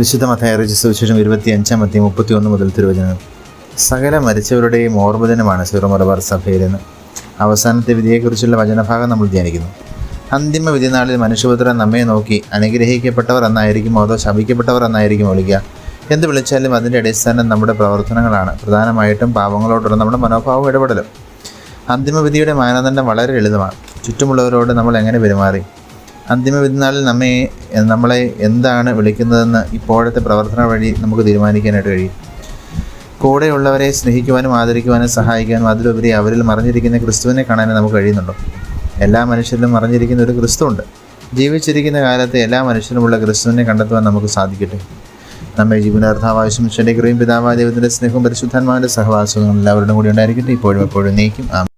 വിശുദ്ധ മഥയറിച്ച് സുവിശേഷം ഇരുപത്തി അഞ്ചാം അധ്യയം മുപ്പത്തി ഒന്ന് മുതൽ തിരുവചനം സകല മരിച്ചവരുടെയും ഓർമ്മദിനമാണ് സീറോ സഭയിലെന്ന്. അവസാനത്തെ വിധിയെക്കുറിച്ചുള്ള വചനഭാഗം നമ്മൾ ധ്യാനിക്കുന്നു. അന്തിമ വിധിനാളിൽ മനുഷ്യപുത്രൻ നമ്മെ നോക്കി അനുഗ്രഹിക്കപ്പെട്ടവർ എന്നായിരിക്കുമോ അതോ ശപിക്കപ്പെട്ടവർ എന്നായിരിക്കും വിളിക്കുക? എന്ത് വിളിച്ചാലും അതിന്റെ അടിസ്ഥാനം നമ്മുടെ പ്രവർത്തനങ്ങളാണ്. പ്രധാനമായിട്ടും പാവങ്ങളോടുള്ള നമ്മുടെ മനോഭാവം ഇടപെടലും. അന്തിമവിധിയുടെ മാനദണ്ഡം വളരെ ലളിതമാണ്. ചുറ്റുമുള്ളവരോട് നമ്മൾ എങ്ങനെ പെരുമാറി? അന്തിമവിധി വിധിനാളിൽ നമ്മെ നമ്മളെ എന്താണ് വിളിക്കുന്നതെന്ന് ഇപ്പോഴത്തെ പ്രവർത്തന വഴി നമുക്ക് തീരുമാനിക്കാനായിട്ട് കഴിയും. കൂടെയുള്ളവരെ സ്നേഹിക്കുവാനും ആദരിക്കുവാനും സഹായിക്കാനും അതിലുപരി അവരിൽ മറിഞ്ഞിരിക്കുന്ന ക്രിസ്തുവിനെ കാണാനും നമുക്ക് കഴിയുന്നുണ്ടോ? എല്ലാ മനുഷ്യരിലും മറിഞ്ഞിരിക്കുന്ന ഒരു ക്രിസ്തു ഉണ്ട് ജീവിച്ചിരിക്കുന്ന കാലത്ത് എല്ലാ മനുഷ്യരുമുള്ള ക്രിസ്തുവിനെ കണ്ടെത്തുവാൻ നമുക്ക് സാധിക്കട്ടെ? നമ്മെ ജീവനാർത്ഥാവശ്യം ശരീരയും പിതാവായ ദൈവത്തിന്റെ സ്നേഹവും പരിശുദ്ധാത്മാവിന്റെ സഹവാസവും എല്ലാവരുടെ കൂടി ഉണ്ടായിരിക്കട്ടെ. ഇപ്പോഴും എപ്പോഴും നീക്കും.